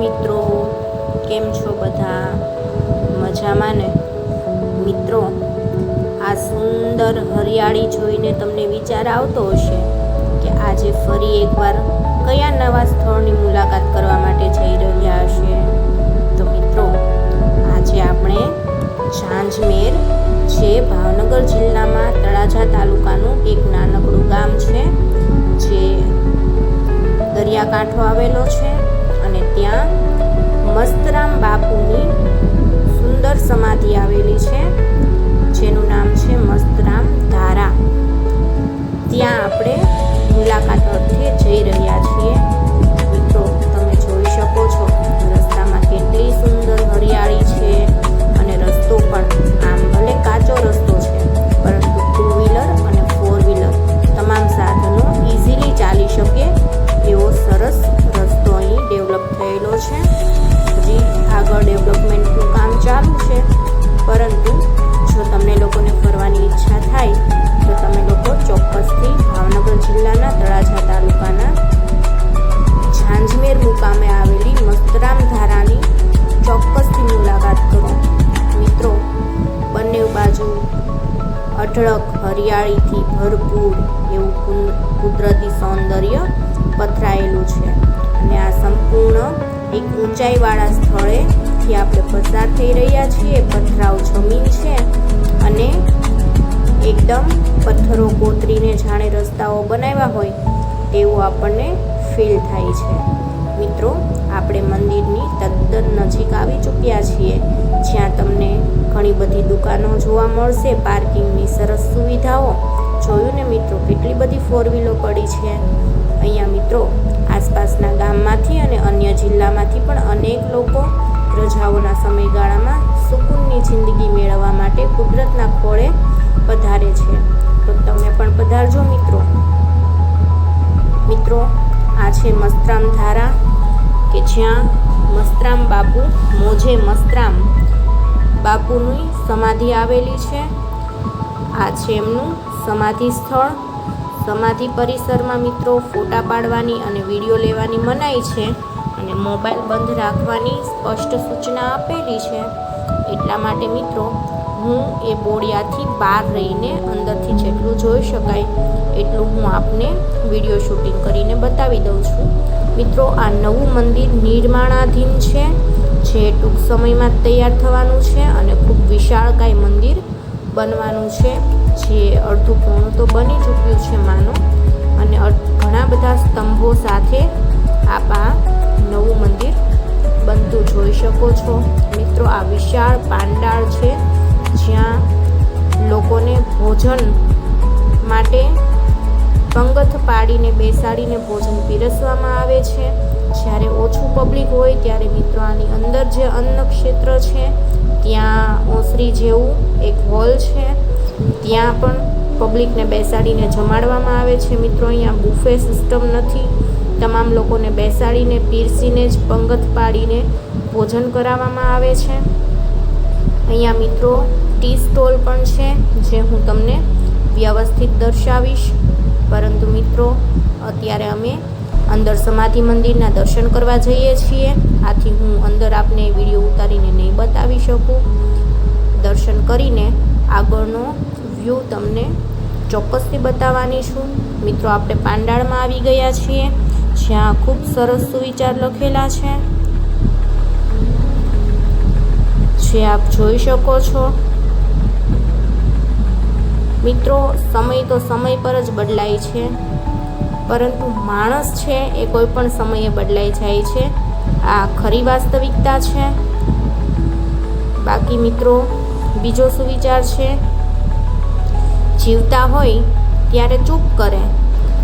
મિત્રો, કેમ છો બધા? મજામાં ને? મિત્રો, આ સુંદર હરિયાળી જોઈને તમને વિચાર આવતો હશે કે આજે ફરી એકવાર કયા નવા સ્થળની મુલાકાત કરવા માટે જઈ રહ્યા હશે. તો મિત્રો, આજે આપણે ઝાંઝમેર જે ભાવનગર જિલ્લામાં તળાજા તાલુકાનું એક નાનકડું ગામ છે, જે દરિયાકાંઠો આવેલો છે. અને ત્યાં મસ્તરામ બાપુની સુંદર સમાધિ આવેલી છે, જેનું નામ છે મસ્તરામ ધારા. ત્યાં આપણે મુલાકાત અર્થે જઈ રહ્યા છીએ. હરિયાળીથી ભરપૂર એવું કુદરતી સૌંદર્ય પથરાયેલું છે. અને આ સંપૂર્ણ એક ઊંચાઈવાળા સ્થળેથી આપણે પસાર થઈ રહ્યા છીએ. પથરાવ જમીન છે અને એકદમ પથ્થરો કોતરીને જાણે રસ્તાઓ બનાવ્યા હોય તેવું આપણને ફીલ થાય છે. મિત્રો, આપણે મંદિરની તદ્દન નજીક આવી ચૂક્યા છીએ, જ્યાં તમને ઘણી બધી દુકાનો જોવા મળશે, પાર્કિંગની સરસ સુવિધાઓ. જોયું ને મિત્રો, કેટલી બધી ફોર વ્હીલો પડી છે. અહીંયા મિત્રો, આસપાસના ગામમાંથી અને અન્ય જિલ્લામાંથી પણ અનેક લોકો રજાઓના સમયગાળામાં સુકૂનની જિંદગી મેળવવા માટે કુદરતના ખોળે પધારે છે. તો તમે પણ પધારજો મિત્રો. મિત્રો, આ છે મસ્તરામ ધારા, કે જ્યાં મસ્તરામ બાપુ, મોજે મસ્તરામ. બાપુની સમાધિ આવેલી છે. આ છે એમનું સમાધિ સ્થળ. સમાધિ પરિસરમાં મિત્રો ફોટા પાડવાની અને વીડિયો લેવાની મનાઈ છે અને મોબાઈલ બંધ રાખવાની સ્પષ્ટ સૂચના આપેલી છે. એટલા માટે મિત્રો, હું એ બોડિયાથી બહાર રહીને અંદરથી જેટલું જોઈ શકાય એટલું હું આપને વીડિયો શૂટિંગ કરીને બતાવી દઉં છું. મિત્રો, આ નવું મંદિર નિર્માણાધીન છે. જે ટૂંક સમયમાં તૈયાર થવાનું છે અને ખૂબ વિશાળકાય મંદિર બનવાનું છે, જે અડધું પૂર્ણ તો બની ચૂક્યું છે, માનો. અને ઘણા બધા સ્તંભો સાથે આપ આ નવું મંદિર બનતું જોઈ શકો છો. મિત્રો, આ વિશાળ પાંડાળ છે, જ્યાં લોકોને ભોજન માટે પંગત પાડીને બેસાડીને ભોજન પીરસવામાં આવે છે. જ્યારે ઓછું પબ્લિક હોય, ત્યારે મિત્રો આની અંદર જે અન્ન ક્ષેત્ર છે, ત્યાં ઓસરી જેવું એક હોલ છે. ત્યાં પણ પબ્લિકને બેસાડીને જમાડવામાં આવે છે. મિત્રો, અહીંયા બુફે સિસ્ટમ નથી. તમામ લોકોને બેસાડીને, પીરસીને જ પંગત પાડીને ભોજન કરાવવામાં આવે છે. અહીંયા મિત્રો, ટી સ્ટોલ પણ છે, જે હું તમને વ્યવસ્થિત દર્શાવીશ. પરંતુ મિત્રો, અત્યારે અમે અંદર સમાધિ મંદિરના દર્શન કરવા જઈએ છીએ. આથી હું અંદર આપને વીડિયો ઉતારીને નહીં બતાવી શકું. દર્શન કરીને આગળનો વ્યૂ તમને ચોક્કસથી બતાવવાની છું. મિત્રો, આપણે પાંડાળમાં આવી ગયા છીએ, જ્યાં ખૂબ સરસ સુવિચાર લખેલા છે. જે આપ જોઈ શકો છો. મિત્રો, સમય તો સમય પર જ બદલાય છે. પરંતુ માણસ છે એ કોઈ પણ સમયે બદલાઈ જાય છે. આ ખરી વાસ્તવિકતા છે. બાકી મિત્રો, બીજો સુવિચાર છે? જીવતા હોય ત્યારે ચૂપ કરે.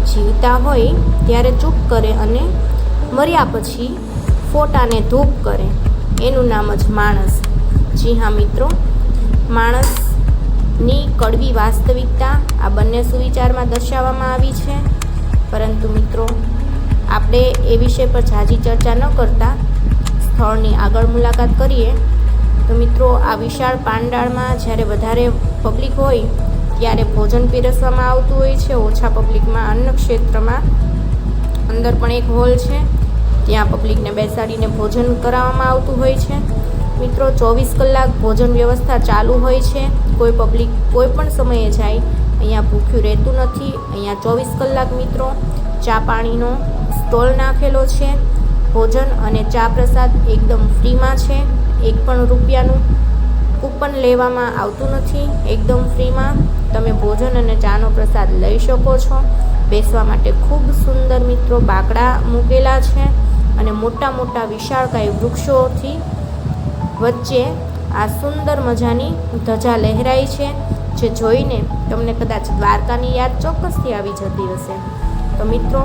જીવતા હોય ત્યારે ચૂપ કરે અને મર્યા પછી ફોટાને ધૂપ કરે. એનું નામ જ માણસ. જી હા, મિત્રો. માણસની કડવી વાસ્તવિકતા આ બંને સુવિચારમાં દર્શાવવામાં આવી છે. પરંતુ મિત્રો, આપણે એ વિષય પર ઝાઝી ચર્ચા ન કરતા, સ્થળની આગળ મુલાકાત કરીએ. તો મિત્રો, આ વિશાળ પાંડાળમાં જ્યારે વધારે પબ્લિક હોય, ત્યારે ભોજન પીરસવામાં આવતું હોય છે. ઓછા પબ્લિકમાં અન્ન ક્ષેત્રમાં અંદર પણ એક હોલ છે. ત્યાં પબ્લિકને બેસાડીને ભોજન કરાવવામાં આવતું હોય છે. મિત્રો, ચોવીસ કલાક ભોજન વ્યવસ્થા ચાલુ હોય છે. કોઈ પબ્લિક કોઈ પણ સમયે જાય અહીંયા ભૂખ્યું રહેતું નથી. અહીંયા ચોવીસ કલાક મિત્રો ચા પાણીનો સ્ટોલ નાખેલો છે. ભોજન અને ચા પ્રસાદ એકદમ ફ્રીમાં છે. એક પણ રૂપિયાનું કૂપન લેવામાં આવતું નથી. એકદમ ફ્રીમાં તમે ભોજન અને ચાનો પ્રસાદ લઈ શકો છો. બેસવા માટે ખૂબ સુંદર મિત્રો બાકડા મૂકેલા છે અને મોટા મોટા વિશાળકાય વૃક્ષોથી વચ્ચે આ સુંદર મજાની ધજા લહેરાઈ છે. જે જોઈને તમને કદાચ દ્વારકાની યાદ ચોક્કસથી આવી જતી હશે. તો મિત્રો,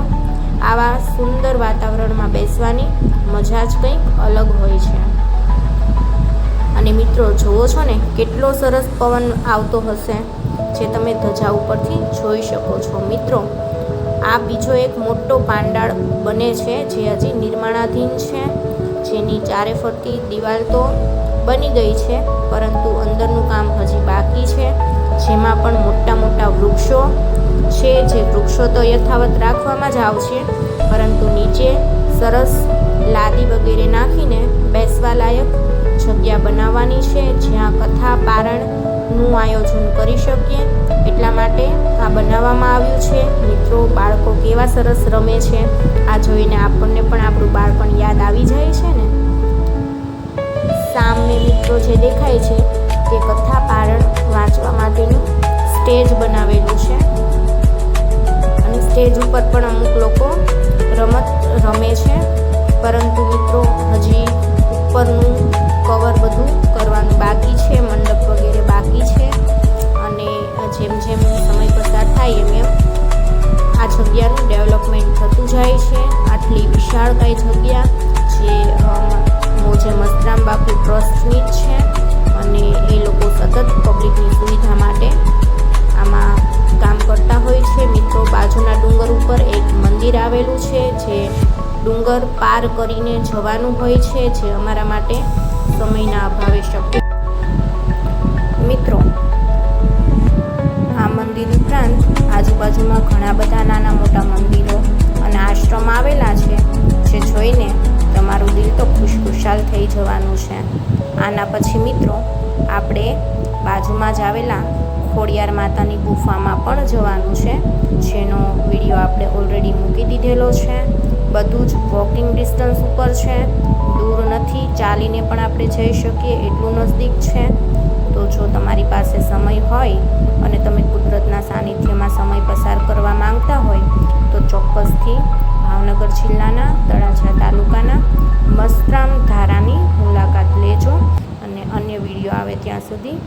આવા સુંદર વાતાવરણમાં બેસવાની મજા જ કંઈક અલગ હોય છે. અને મિત્રો, જુઓ છો ને, કેટલો સરસ પવન આવતો હશે જે તમે ધજા ઉપરથી જોઈ શકો છો. મિત્રો, આ બીજો એક મોટો પાંડાળ બને છે જે હજી નિર્માણાધીન છે. જેની ચારે ફરતી દિવાલ તો બની ગઈ છે, પરંતુ જેમાં પણ મોટા મોટા વૃક્ષો છે, જે વૃક્ષો તો યથાવત રાખવામાં જ આવશે, પરંતુ નીચે સરસ લાદી વગેરે નાખીને બેસવા લાયક જગ્યા બનાવવાની છે, જ્યાં કથા પારણનું આયોજન કરી શકીએ. એટલા માટે આ બનાવવામાં આવ્યું છે. મિત્રો, બાળકો કેવા સરસ રમે છે. આ જોઈને આપણને પણ આપણું બાળપણ યાદ આવી જાય છે ને? સામે મિત્રો જે દેખાય છે સ્ટેજ બનાવેલું છે. અને સ્ટેજ ઉપર પણ અમુક લોકો રમત રમે છે. પરંતુ મિત્રો હજી ઉપરનું કવર બધું કરવાનું બાકી છે. મંડપ છે, જે ડુંગર પાર કરીને જવાનું હોય છે, જે અમારા માટે સમયના અભાવે શક્ય. મિત્રો, આ મંદિર ઉપરાંત આજુબાજુમાં ઘણા બધા નાના મોટા મંદિરો અને આશ્રમ આવેલા છે, જે જોઈને તમારું દિલ તો ખુશખુશાલ થઈ જવાનું છે. આના પછી મિત્રો, આપણે બાજુમાં જ આવેલા ખોડિયાર માતાની ગુફામાં પણ જવાનું છે, જેનો વીડિયો આપણે ઓલરેડી મૂકી દીધેલો છે. બધું જ વોકિંગ ડિસ્ટન્સ ઉપર છે. દૂર નથી, ચાલીને પણ આપણે જઈ શકીએ એટલું નજદીક છે. તો જો તમારી પાસે સમય હોય અને તમે કુદરતના સાનિધ્યમાં સમય પસાર કરવા માંગતા હોય, તો ચોક્કસથી ભાવનગર જિલ્લાના તળાજા તાલુકાના મસ્ત્રામ ધારાની મુલાકાત લેજો અને અન્ય વીડિયો આવે ત્યાં સુધી